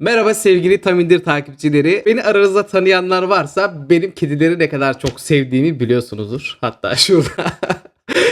Merhaba sevgili Tamindir takipçileri. Beni aranızda tanıyanlar varsa benim kedileri ne kadar çok sevdiğimi biliyorsunuzdur. Hatta şurada.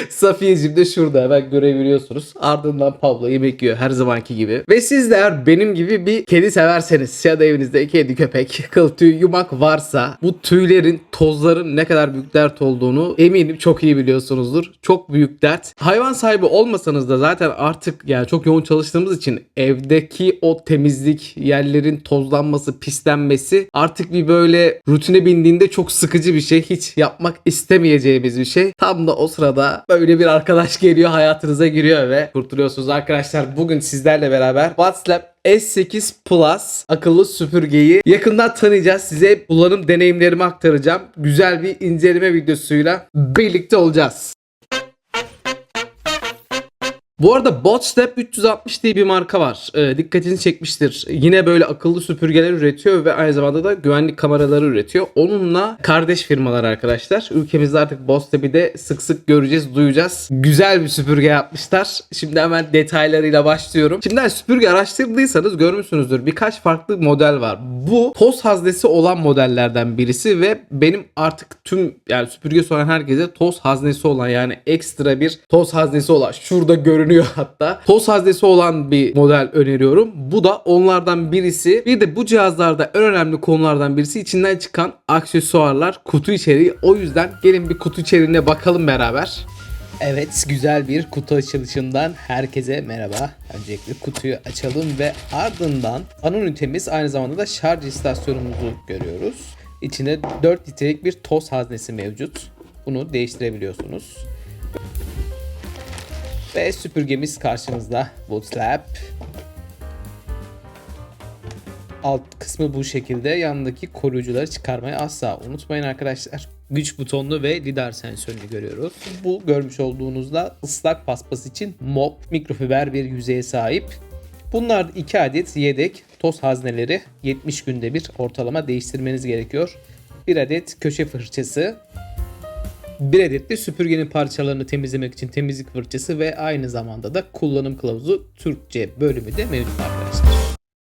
Safiyeciğim de şurada hemen görebiliyorsunuz. Ardından Pablo yemek yiyor her zamanki gibi. Ve siz de eğer benim gibi bir kedi severseniz ya da evinizde kedi, köpek, kıl tüy, yumak varsa bu tüylerin, tozların ne kadar büyük dert olduğunu eminim çok iyi biliyorsunuzdur. Çok büyük dert. Hayvan sahibi olmasanız da zaten artık yani çok yoğun çalıştığımız için evdeki o temizlik, yerlerin tozlanması, pislenmesi artık bir böyle rutine bindiğinde çok sıkıcı bir şey. Hiç yapmak istemeyeceğimiz bir şey. Tam da o sırada böyle bir arkadaş geliyor hayatınıza giriyor ve kurtuluyorsunuz arkadaşlar. Bugün sizlerle beraber WhatsApp S8 Plus akıllı süpürgeyi yakından tanıyacağız. Size kullanım deneyimlerimi aktaracağım. Güzel bir inceleme videosuyla birlikte olacağız. Bu arada Botstep 360 diye bir marka var. Ee, dikkatinizi çekmiştir. Yine böyle akıllı süpürgeler üretiyor ve aynı zamanda da güvenlik kameraları üretiyor. Onunla kardeş firmalar arkadaşlar. Ülkemizde artık Botstep'i de sık sık göreceğiz, duyacağız. Güzel bir süpürge yapmışlar. Şimdi hemen detaylarıyla başlıyorum. Şimdi süpürge araştırdıysanız görmüşsünüzdür. Birkaç farklı model var. Bu toz haznesi olan modellerden birisi ve benim artık tüm yani süpürge soran herkese toz haznesi olan yani ekstra bir toz haznesi olan şurada görünüyor hatta. Toz haznesi olan bir model öneriyorum. Bu da onlardan birisi. Bir de bu cihazlarda en önemli konulardan birisi içinden çıkan aksesuarlar, kutu içeriği. O yüzden gelin bir kutu içeriğine bakalım beraber. Evet güzel bir kutu açılışından herkese merhaba. Öncelikle kutuyu açalım ve ardından ana ünitemiz aynı zamanda da şarj istasyonumuzu görüyoruz. İçinde 4 litrelik bir toz haznesi mevcut. Bunu değiştirebiliyorsunuz. Ve süpürgemiz karşınızda. Bootstrap. Alt kısmı bu şekilde. Yanındaki koruyucuları çıkarmayı asla unutmayın arkadaşlar. Güç butonlu ve lidar sensörünü görüyoruz. Bu görmüş olduğunuzda ıslak paspas için mop mikrofiber bir yüzeye sahip. Bunlar 2 adet yedek toz hazneleri 70 günde bir ortalama değiştirmeniz gerekiyor. Bir adet köşe fırçası, bir adet de süpürgenin parçalarını temizlemek için temizlik fırçası ve aynı zamanda da kullanım kılavuzu Türkçe bölümü de mevcut.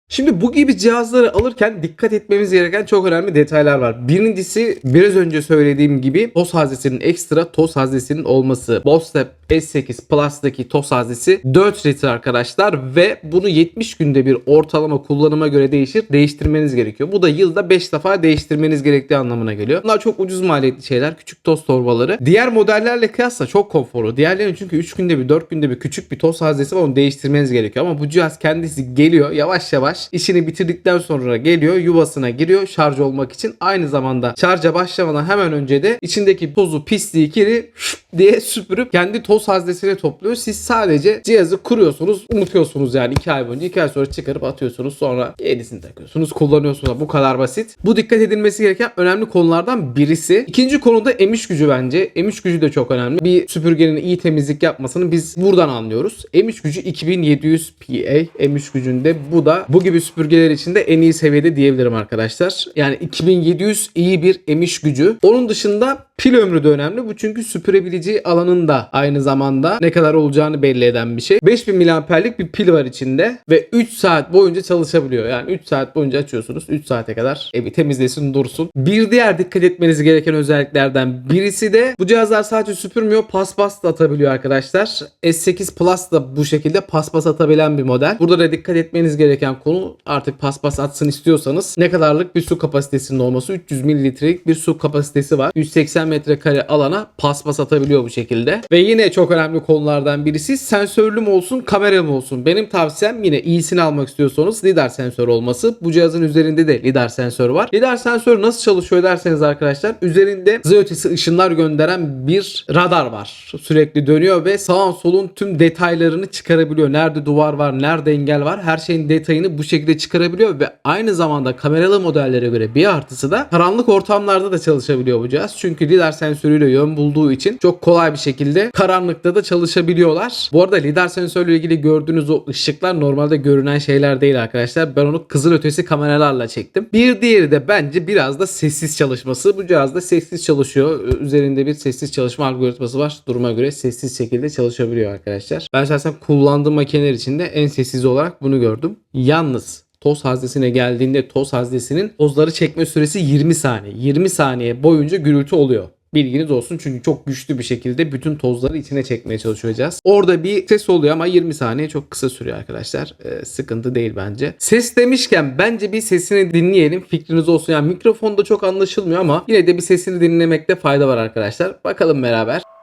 Şimdi bu gibi cihazları alırken dikkat etmemiz gereken çok önemli detaylar var. Birincisi biraz önce söylediğim gibi toz haznesinin ekstra toz haznesinin olması. Bosstep S8 Plus'taki toz haznesi 4 litre arkadaşlar ve bunu 70 günde bir ortalama kullanıma göre değişir. Değiştirmeniz gerekiyor. Bu da yılda 5 defa değiştirmeniz gerektiği anlamına geliyor. Bunlar çok ucuz maliyetli şeyler. Küçük toz torbaları. Diğer modellerle kıyasla çok konforlu. Diğerlerinin çünkü 3 günde bir 4 günde bir küçük bir toz haznesi var. Onu değiştirmeniz gerekiyor. Ama bu cihaz kendisi geliyor yavaş yavaş işini bitirdikten sonra geliyor yuvasına giriyor şarj olmak için. Aynı zamanda şarja başlamadan hemen önce de içindeki tozu pisliği kiri diye süpürüp kendi toz haznesine topluyor. Siz sadece cihazı kuruyorsunuz unutuyorsunuz yani 2 ay boyunca 2 ay sonra çıkarıp atıyorsunuz sonra yenisini takıyorsunuz kullanıyorsunuz. Bu kadar basit. Bu dikkat edilmesi gereken önemli konulardan birisi. İkinci konuda emiş gücü bence. Emiş gücü de çok önemli. Bir süpürgenin iyi temizlik yapmasını biz buradan anlıyoruz. Emiş gücü 2700 PA emiş gücünde. Bu da bu gibi süpürgeler için de en iyi seviyede diyebilirim arkadaşlar. Yani 2700 iyi bir emiş gücü. Onun dışında pil ömrü de önemli. Bu çünkü süpürebileceği alanın da aynı zamanda ne kadar olacağını belli eden bir şey. 5000 miliamperlik bir pil var içinde ve 3 saat boyunca çalışabiliyor. Yani 3 saat boyunca açıyorsunuz. 3 saate kadar evi temizlesin dursun. Bir diğer dikkat etmeniz gereken özelliklerden birisi de bu cihazlar sadece süpürmüyor paspas da atabiliyor arkadaşlar. S8 Plus da bu şekilde paspas atabilen bir model. Burada da dikkat etmeniz gereken konu artık paspas atsın istiyorsanız ne kadarlık bir su kapasitesinin olması 300 mililitrelik bir su kapasitesi var. 180 metrekare alana paspas atabiliyor bu şekilde. Ve yine çok önemli konulardan birisi sensörlü mü olsun kameralı mı olsun. Benim tavsiyem yine iyisini almak istiyorsanız lidar sensör olması. Bu cihazın üzerinde de lidar sensör var. Lidar sensör nasıl çalışıyor derseniz arkadaşlar üzerinde hızı ötesi ışınlar gönderen bir radar var. Sürekli dönüyor ve sağın solun tüm detaylarını çıkarabiliyor. Nerede duvar var, nerede engel var her şeyin detayını bu şekilde çıkarabiliyor ve aynı zamanda kameralı modellere göre bir artısı da karanlık ortamlarda da çalışabiliyor bu cihaz. Çünkü lidar sensörüyle yön bulduğu için çok kolay bir şekilde karanlıkta da çalışabiliyorlar. Bu arada lidar sensörle ilgili gördüğünüz o ışıklar normalde görünen şeyler değil arkadaşlar. Ben onu kızıl ötesi kameralarla çektim. Bir diğeri de bence biraz da sessiz çalışması. Bu cihazda sessiz çalışıyor. Üzerinde bir sessiz çalışma algoritması var. Duruma göre sessiz şekilde çalışabiliyor arkadaşlar. Ben şahsen kullandığım makineler içinde en sessiz olarak bunu gördüm. Yalnız toz haznesine geldiğinde toz haznesinin tozları çekme süresi 20 saniye. 20 saniye boyunca gürültü oluyor. Bilginiz olsun çünkü çok güçlü bir şekilde bütün tozları içine çekmeye çalışacağız. Orada bir ses oluyor ama 20 saniye çok kısa sürüyor arkadaşlar. Ee, sıkıntı değil bence. Ses demişken bence bir sesini dinleyelim. Fikriniz olsun. Yani mikrofonda çok anlaşılmıyor ama yine de bir sesini dinlemekte fayda var arkadaşlar. Bakalım beraber.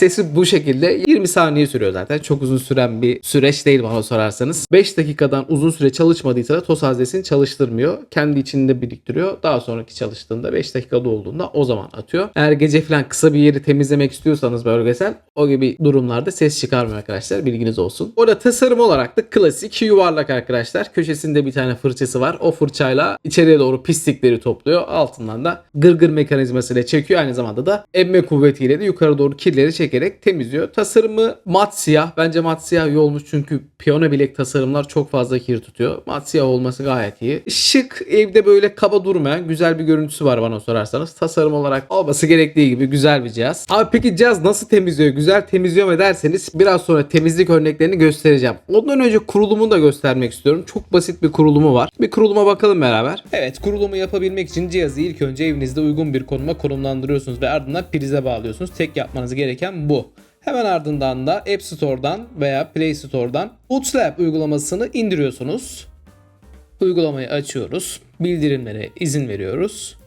Sesi bu şekilde 20 saniye sürüyor zaten. Çok uzun süren bir süreç değil bana sorarsanız. 5 dakikadan uzun süre çalışmadıysa da toz haznesini çalıştırmıyor. Kendi içinde biriktiriyor. Daha sonraki çalıştığında 5 dakikada olduğunda o zaman atıyor. Eğer gece falan kısa bir yeri temizlemek istiyorsanız bölgesel o gibi durumlarda ses çıkarmıyor arkadaşlar. Bilginiz olsun. Orada tasarım olarak da klasik yuvarlak arkadaşlar. Köşesinde bir tane fırçası var. O fırçayla içeriye doğru pislikleri topluyor. Altından da gırgır mekanizmasıyla çekiyor. Aynı zamanda da emme kuvvetiyle de yukarı doğru kirleri çekerek temizliyor. Tasarımı mat siyah. Bence mat siyah iyi olmuş çünkü piyano bilek tasarımlar çok fazla kir tutuyor. Mat siyah olması gayet iyi. Şık evde böyle kaba durmayan güzel bir görüntüsü var bana sorarsanız. Tasarım olarak olması gerektiği gibi güzel bir cihaz. Abi peki cihaz nasıl temizliyor? Güzel temizliyor mu derseniz biraz sonra temizlik örneklerini göstereceğim. Ondan önce kurulumunu da göstermek istiyorum. Çok basit bir kurulumu var. Bir kuruluma bakalım beraber. Evet kurulumu yapabilmek için cihazı ilk önce evinizde uygun bir konuma konumlandırıyorsunuz ve ardından prize bağlıyorsunuz. Tek yapmanız gereken bu. Hemen ardından da App Store'dan veya Play Store'dan Bootstrap uygulamasını indiriyorsunuz. Uygulamayı açıyoruz. Bildirimlere izin veriyoruz.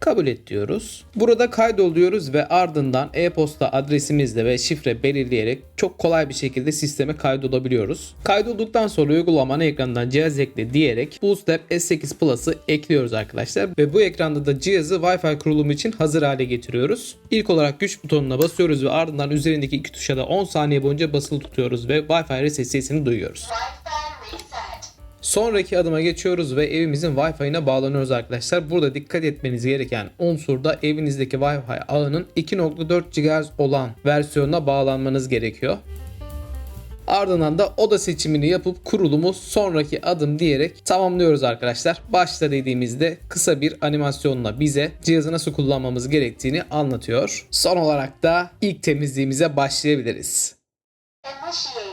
Kabul et diyoruz. Burada kaydol diyoruz ve ardından e-posta adresimizle ve şifre belirleyerek çok kolay bir şekilde sisteme kaydolabiliyoruz. Kaydolduktan sonra uygulamanın ekranından cihaz ekle diyerek Bootstrap S8 Plus'ı ekliyoruz arkadaşlar. Ve bu ekranda da cihazı Wi-Fi kurulumu için hazır hale getiriyoruz. İlk olarak güç butonuna basıyoruz ve ardından üzerindeki iki tuşa da 10 saniye boyunca basılı tutuyoruz ve Wi-Fi reset sesini duyuyoruz. Wi-Fi. Sonraki adıma geçiyoruz ve evimizin Wi-Fi'ine bağlanıyoruz arkadaşlar. Burada dikkat etmeniz gereken unsur da evinizdeki Wi-Fi ağının 2.4 GHz olan versiyonuna bağlanmanız gerekiyor. Ardından da oda seçimini yapıp kurulumu sonraki adım diyerek tamamlıyoruz arkadaşlar. Başta dediğimizde kısa bir animasyonla bize cihazı nasıl kullanmamız gerektiğini anlatıyor. Son olarak da ilk temizliğimize başlayabiliriz. Initiating.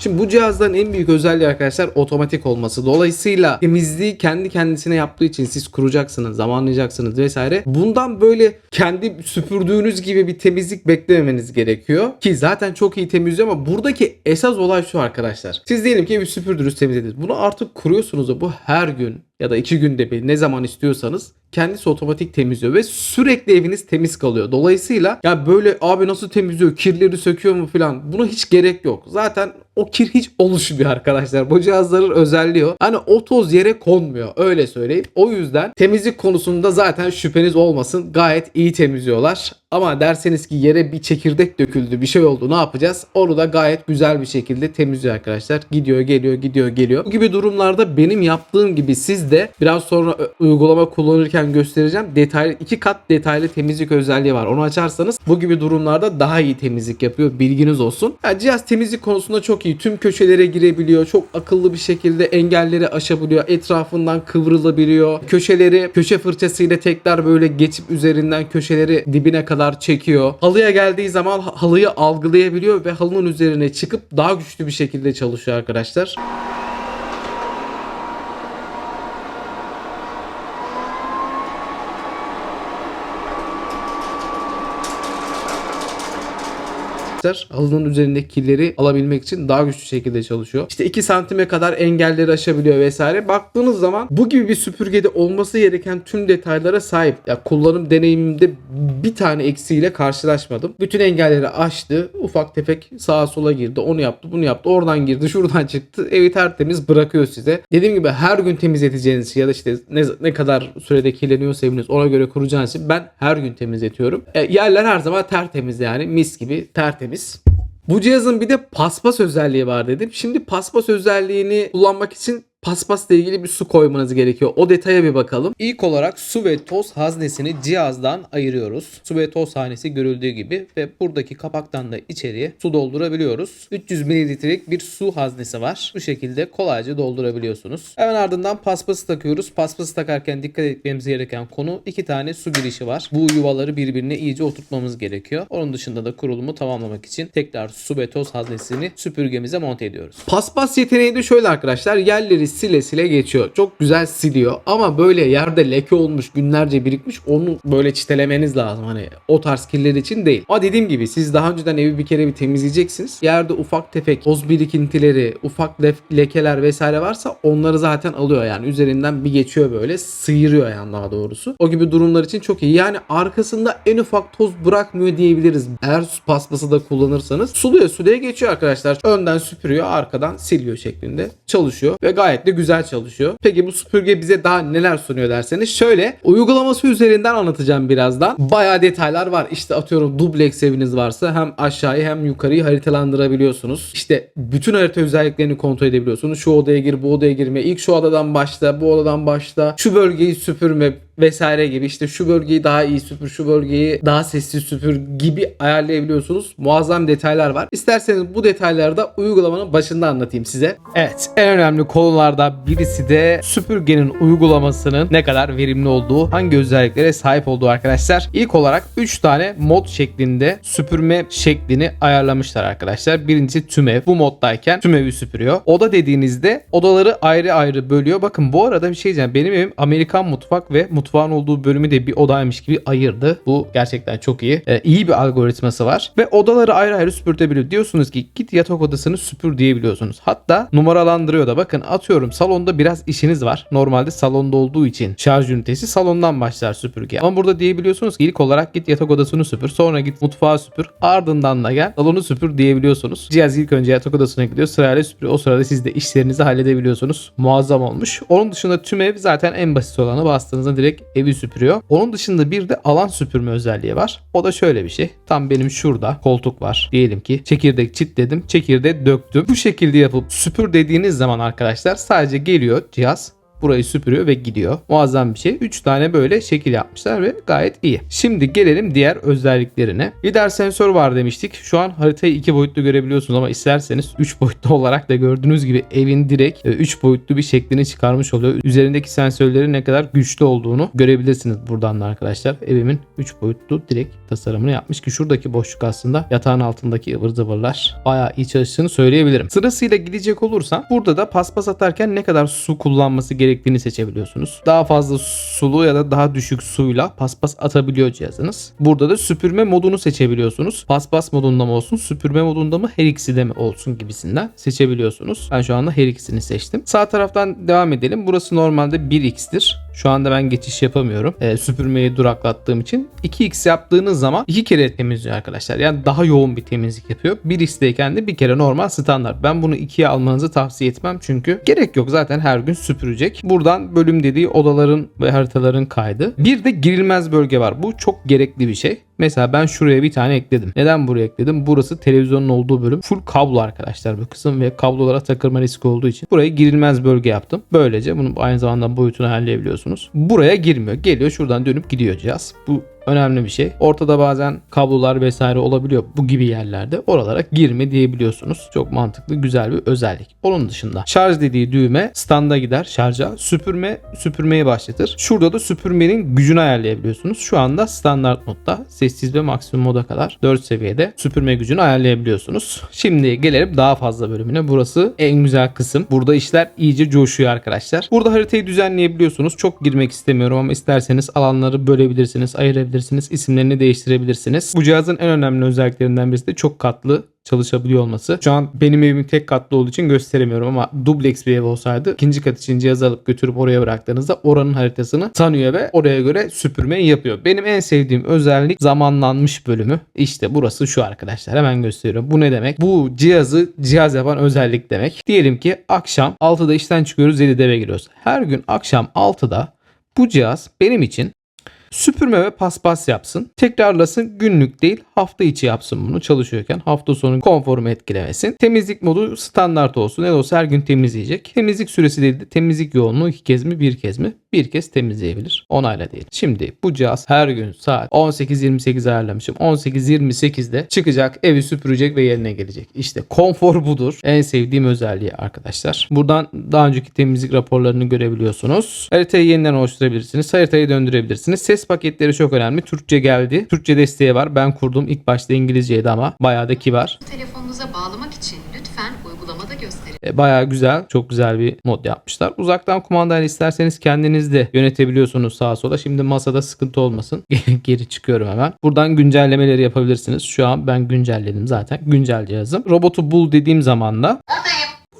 Şimdi bu cihazların en büyük özelliği arkadaşlar otomatik olması. Dolayısıyla temizliği kendi kendisine yaptığı için siz kuracaksınız, zamanlayacaksınız vesaire. Bundan böyle kendi süpürdüğünüz gibi bir temizlik beklememeniz gerekiyor. Ki zaten çok iyi temizliyor ama buradaki esas olay şu arkadaşlar. Siz diyelim ki evi süpürdünüz, temizlediniz. Bunu artık kuruyorsunuz da bu her gün ya da iki günde bir ne zaman istiyorsanız kendisi otomatik temizliyor ve sürekli eviniz temiz kalıyor. Dolayısıyla ya böyle abi nasıl temizliyor, kirleri söküyor mu falan buna hiç gerek yok. Zaten o kir hiç oluşmuyor arkadaşlar. Bu cihazların özelliği o. Hani o toz yere konmuyor öyle söyleyeyim. O yüzden temizlik konusunda zaten şüpheniz olmasın. Gayet iyi temizliyorlar. Ama derseniz ki yere bir çekirdek döküldü bir şey oldu ne yapacağız? Onu da gayet güzel bir şekilde temizliyor arkadaşlar. Gidiyor geliyor gidiyor geliyor. Bu gibi durumlarda benim yaptığım gibi siz de biraz sonra ö- uygulama kullanırken göstereceğim. Detaylı iki kat detaylı temizlik özelliği var. Onu açarsanız bu gibi durumlarda daha iyi temizlik yapıyor. Bilginiz olsun. Yani cihaz temizlik konusunda çok iyi. Tüm köşelere girebiliyor. Çok akıllı bir şekilde engelleri aşabiliyor. Etrafından kıvrılabiliyor. Köşeleri köşe fırçasıyla tekrar böyle geçip üzerinden köşeleri dibine kadar çekiyor. Halıya geldiği zaman ha- halıyı algılayabiliyor ve halının üzerine çıkıp daha güçlü bir şekilde çalışıyor arkadaşlar. Halının üzerindeki kirleri alabilmek için daha güçlü şekilde çalışıyor. İşte 2 santime kadar engelleri aşabiliyor vesaire. Baktığınız zaman bu gibi bir süpürgede olması gereken tüm detaylara sahip. Ya kullanım deneyimimde bir tane eksiğiyle karşılaşmadım. Bütün engelleri aştı. Ufak tefek sağa sola girdi. Onu yaptı, bunu yaptı. Oradan girdi, şuradan çıktı. Evi tertemiz bırakıyor size. Dediğim gibi her gün temizleteceğiniz şey ya da işte ne, ne kadar sürede kirleniyorsa eviniz ona göre kuracağınız için ben her gün temizletiyorum. E, yerler her zaman tertemiz yani mis gibi tertemiz. Bu cihazın bir de paspas özelliği var dedim. Şimdi paspas özelliğini kullanmak için paspasla ilgili bir su koymanız gerekiyor. O detaya bir bakalım. İlk olarak su ve toz haznesini cihazdan ayırıyoruz. Su ve toz hanesi görüldüğü gibi ve buradaki kapaktan da içeriye su doldurabiliyoruz. 300 mililitrelik bir su haznesi var. Bu şekilde kolayca doldurabiliyorsunuz. Hemen ardından paspası takıyoruz. Paspası takarken dikkat etmemiz gereken konu iki tane su girişi var. Bu yuvaları birbirine iyice oturtmamız gerekiyor. Onun dışında da kurulumu tamamlamak için tekrar su ve toz haznesini süpürgemize monte ediyoruz. Paspas yeteneği de şöyle arkadaşlar. Yerleri sile sile geçiyor. Çok güzel siliyor. Ama böyle yerde leke olmuş günlerce birikmiş onu böyle çitelemeniz lazım. Hani o tarz kirler için değil. Ama dediğim gibi siz daha önceden evi bir kere bir temizleyeceksiniz. Yerde ufak tefek toz birikintileri, ufak lekeler vesaire varsa onları zaten alıyor yani. Üzerinden bir geçiyor böyle sıyırıyor yani daha doğrusu. O gibi durumlar için çok iyi. Yani arkasında en ufak toz bırakmıyor diyebiliriz. Eğer paspası da kullanırsanız suluyor suluya geçiyor arkadaşlar. Önden süpürüyor arkadan siliyor şeklinde çalışıyor ve gayet de güzel çalışıyor. Peki bu süpürge bize daha neler sunuyor derseniz şöyle uygulaması üzerinden anlatacağım birazdan. Bayağı detaylar var. İşte atıyorum dubleks eviniz varsa hem aşağıyı hem yukarıyı haritalandırabiliyorsunuz. İşte bütün harita özelliklerini kontrol edebiliyorsunuz. Şu odaya gir, bu odaya girme. İlk şu odadan başla, bu odadan başla. Şu bölgeyi süpürme vesaire gibi işte şu bölgeyi daha iyi süpür, şu bölgeyi daha sessiz süpür gibi ayarlayabiliyorsunuz. Muazzam detaylar var. İsterseniz bu detayları da uygulamanın başında anlatayım size. Evet en önemli konulardan birisi de süpürgenin uygulamasının ne kadar verimli olduğu, hangi özelliklere sahip olduğu arkadaşlar. İlk olarak 3 tane mod şeklinde süpürme şeklini ayarlamışlar arkadaşlar. Birincisi tüm ev. Bu moddayken tüm evi süpürüyor. Oda dediğinizde odaları ayrı ayrı bölüyor. Bakın bu arada bir şey diyeceğim. Benim evim Amerikan mutfak ve mutfağın olduğu bölümü de bir odaymış gibi ayırdı. Bu gerçekten çok iyi. Ee, iyi bir algoritması var. Ve odaları ayrı ayrı süpürtebiliyor. Diyorsunuz ki git yatak odasını süpür diyebiliyorsunuz. Hatta numaralandırıyor da bakın atıyorum salonda biraz işiniz var. Normalde salonda olduğu için şarj ünitesi salondan başlar süpürge. Ama burada diyebiliyorsunuz ki ilk olarak git yatak odasını süpür. Sonra git mutfağı süpür. Ardından da gel salonu süpür diyebiliyorsunuz. Cihaz ilk önce yatak odasına gidiyor. Sırayla süpürüyor. O sırada siz de işlerinizi halledebiliyorsunuz. Muazzam olmuş. Onun dışında tüm ev zaten en basit olanı bastığınızda direkt evi süpürüyor. Onun dışında bir de alan süpürme özelliği var. O da şöyle bir şey. Tam benim şurada koltuk var. Diyelim ki çekirdek çitledim. Çekirdeği döktüm. Bu şekilde yapıp süpür dediğiniz zaman arkadaşlar sadece geliyor cihaz Burayı süpürüyor ve gidiyor. Muazzam bir şey. 3 tane böyle şekil yapmışlar ve gayet iyi. Şimdi gelelim diğer özelliklerine. Lidar sensör var demiştik. Şu an haritayı 2 boyutlu görebiliyorsunuz ama isterseniz 3 boyutlu olarak da gördüğünüz gibi evin direkt 3 boyutlu bir şeklini çıkarmış oluyor. Üzerindeki sensörlerin ne kadar güçlü olduğunu görebilirsiniz buradan da arkadaşlar. Evimin 3 boyutlu direkt tasarımını yapmış ki şuradaki boşluk aslında yatağın altındaki ıvır zıvırlar bayağı iyi çalıştığını söyleyebilirim. Sırasıyla gidecek olursam burada da paspas atarken ne kadar su kullanması gerektiğini seçebiliyorsunuz. Daha fazla sulu ya da daha düşük suyla paspas atabiliyor cihazınız. Burada da süpürme modunu seçebiliyorsunuz. Paspas modunda mı olsun, süpürme modunda mı her ikisi de mi olsun gibisinden seçebiliyorsunuz. Ben şu anda her ikisini seçtim. Sağ taraftan devam edelim. Burası normalde 1x'tir. Şu anda ben geçiş yapamıyorum. Ee, süpürmeyi duraklattığım için. 2x yaptığınız zaman iki kere temizliyor arkadaşlar. Yani daha yoğun bir temizlik yapıyor. 1x'teyken de bir kere normal standart. Ben bunu 2'ye almanızı tavsiye etmem çünkü gerek yok zaten her gün süpürecek. Buradan bölüm dediği odaların ve haritaların kaydı. Bir de girilmez bölge var. Bu çok gerekli bir şey. Mesela ben şuraya bir tane ekledim. Neden buraya ekledim? Burası televizyonun olduğu bölüm. Full kablo arkadaşlar bu kısım ve kablolara takılma riski olduğu için burayı girilmez bölge yaptım. Böylece bunu aynı zamanda boyutunu ayarlayabiliyorsunuz. Buraya girmiyor. Geliyor şuradan dönüp gidiyor cihaz. Bu önemli bir şey. Ortada bazen kablolar vesaire olabiliyor bu gibi yerlerde. Oralara girme diyebiliyorsunuz. Çok mantıklı, güzel bir özellik. Onun dışında şarj dediği düğme standa gider şarja. Süpürme süpürmeyi başlatır. Şurada da süpürmenin gücünü ayarlayabiliyorsunuz. Şu anda standart modda sessiz ve maksimum moda kadar 4 seviyede süpürme gücünü ayarlayabiliyorsunuz. Şimdi gelelim daha fazla bölümüne. Burası en güzel kısım. Burada işler iyice coşuyor arkadaşlar. Burada haritayı düzenleyebiliyorsunuz. Çok girmek istemiyorum ama isterseniz alanları bölebilirsiniz, ayırabilirsiniz, isimlerini değiştirebilirsiniz. Bu cihazın en önemli özelliklerinden birisi de çok katlı çalışabiliyor olması. Şu an benim evim tek katlı olduğu için gösteremiyorum ama dubleks bir ev olsaydı ikinci kat için cihazı alıp götürüp oraya bıraktığınızda oranın haritasını tanıyor ve oraya göre süpürmeyi yapıyor. Benim en sevdiğim özellik zamanlanmış bölümü. İşte burası şu arkadaşlar. Hemen gösteriyorum. Bu ne demek? Bu cihazı cihaz yapan özellik demek. Diyelim ki akşam 6'da işten çıkıyoruz 7'de eve giriyoruz. Her gün akşam 6'da bu cihaz benim için Süpürme ve paspas yapsın. Tekrarlasın günlük değil hafta içi yapsın bunu çalışıyorken. Hafta sonu konforumu etkilemesin. Temizlik modu standart olsun. Ne olsa her gün temizleyecek. Temizlik süresi değil de temizlik yoğunluğu iki kez mi bir kez mi? Bir kez temizleyebilir. Onayla değil. Şimdi bu cihaz her gün saat 18.28 ayarlamışım. 18.28'de çıkacak evi süpürecek ve yerine gelecek. İşte konfor budur. En sevdiğim özelliği arkadaşlar. Buradan daha önceki temizlik raporlarını görebiliyorsunuz. Haritayı yeniden oluşturabilirsiniz. Haritayı döndürebilirsiniz. Ses paketleri çok önemli. Türkçe geldi. Türkçe desteği var. Ben kurdum. İlk başta İngilizceydi ama bayağı da kibar. Telefonunuza bağlamak için lütfen uygulamada gösterin. E, Bayağı güzel. Çok güzel bir mod yapmışlar. Uzaktan kumandayla isterseniz kendiniz de yönetebiliyorsunuz sağa sola. Şimdi masada sıkıntı olmasın. Geri çıkıyorum hemen. Buradan güncellemeleri yapabilirsiniz. Şu an ben güncelledim zaten. Güncel cihazım. Robotu bul dediğim zaman da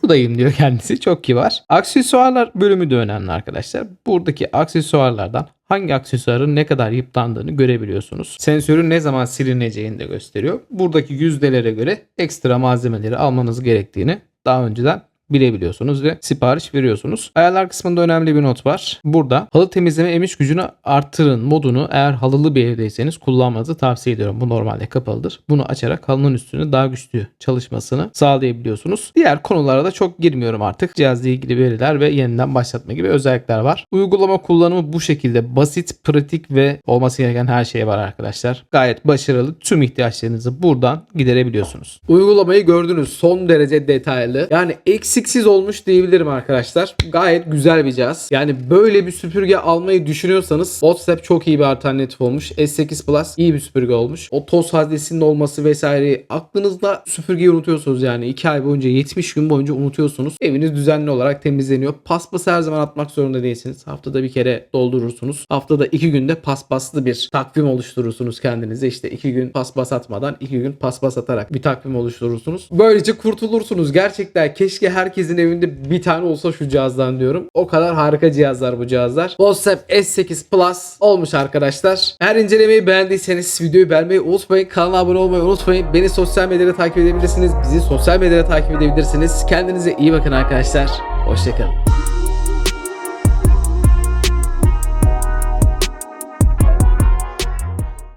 Buradayım. diyor kendisi. Çok kibar. Aksesuarlar bölümü de önemli arkadaşlar. Buradaki aksesuarlardan hangi aksesuarın ne kadar yıplandığını görebiliyorsunuz. Sensörün ne zaman silineceğini de gösteriyor. Buradaki yüzdelere göre ekstra malzemeleri almanız gerektiğini daha önceden bilebiliyorsunuz ve sipariş veriyorsunuz. Ayarlar kısmında önemli bir not var. Burada halı temizleme emiş gücünü arttırın modunu eğer halılı bir evdeyseniz kullanmanızı tavsiye ediyorum. Bu normalde kapalıdır. Bunu açarak halının üstünü daha güçlü çalışmasını sağlayabiliyorsunuz. Diğer konulara da çok girmiyorum artık. Cihazla ilgili veriler ve yeniden başlatma gibi özellikler var. Uygulama kullanımı bu şekilde basit, pratik ve olması gereken her şey var arkadaşlar. Gayet başarılı. Tüm ihtiyaçlarınızı buradan giderebiliyorsunuz. Uygulamayı gördünüz. Son derece detaylı. Yani eksiksiz olmuş diyebilirim arkadaşlar. Gayet güzel bir cihaz. Yani böyle bir süpürge almayı düşünüyorsanız WhatsApp çok iyi bir alternatif olmuş. S8 Plus iyi bir süpürge olmuş. O toz haznesinin olması vesaire aklınızda süpürgeyi unutuyorsunuz yani. 2 ay boyunca 70 gün boyunca unutuyorsunuz. Eviniz düzenli olarak temizleniyor. Paspası her zaman atmak zorunda değilsiniz. Haftada bir kere doldurursunuz. Haftada 2 günde paspaslı bir takvim oluşturursunuz kendinize. İşte 2 gün paspas atmadan 2 gün paspas atarak bir takvim oluşturursunuz. Böylece kurtulursunuz. Gerçekten keşke herkesin evinde bir tane olsa şu cihazdan diyorum. O kadar harika cihazlar bu cihazlar. WhatsApp S8 Plus olmuş arkadaşlar. Eğer incelemeyi beğendiyseniz videoyu beğenmeyi unutmayın. Kanala abone olmayı unutmayın. Beni sosyal medyada takip edebilirsiniz. Bizi sosyal medyada takip edebilirsiniz. Kendinize iyi bakın arkadaşlar. Hoşçakalın.